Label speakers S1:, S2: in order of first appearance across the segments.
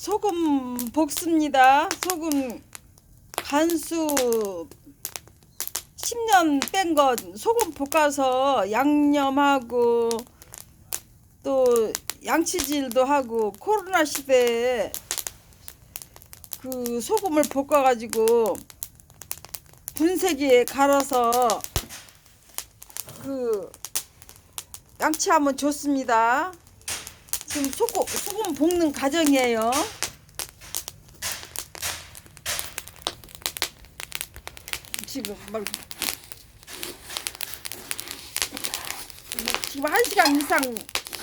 S1: 소금 볶습니다. 소금 간수 10년 뺀 거 소금 볶아서 양념하고 또 양치질도 하고 코로나 시대에 그 소금을 볶아가지고 분쇄기에 갈아서 그 양치하면 좋습니다. 지금 소금, 소금 볶는 과정이에요. 지금 막 지금 한 시간 이상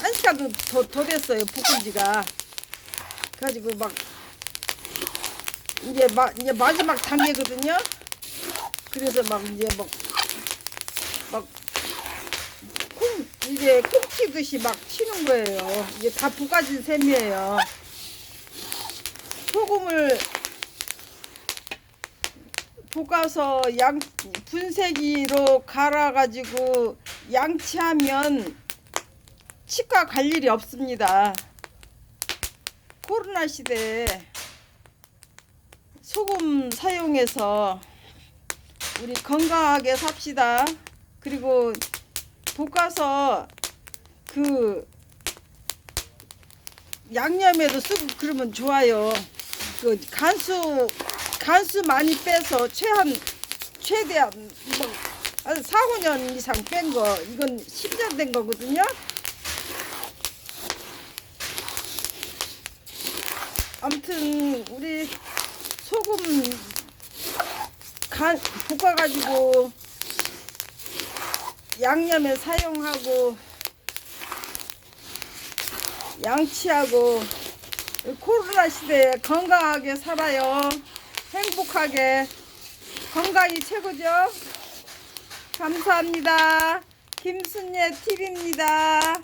S1: 한 시간도 더, 더 됐어요 볶은 지가 그래가지고 막 이제 마, 이제 마지막 단계거든요 그래서 막 이제 막막 콩 이제 콩 튀듯이 막 튀는 거예요 이게 다 볶아진 셈이에요 소금을 볶아서 양 분쇄기로 갈아가지고 양치하면 치과 갈 일이 없습니다. 코로나 시대에 소금 사용해서 우리 건강하게 삽시다. 그리고 볶아서 그 양념에도 쓰고 그러면 좋아요. 그 간수 간수 많이 빼서 최한 최대한 뭐한 4, 5년 이상 뺀 거 이건 10년 된 거거든요. 아무튼 우리 소금 간 볶아가지고 양념에 사용하고 양치하고 코로나 시대에 건강하게 살아요. 행복하게 건강이 최고죠. 감사합니다. 김순예 TV입니다.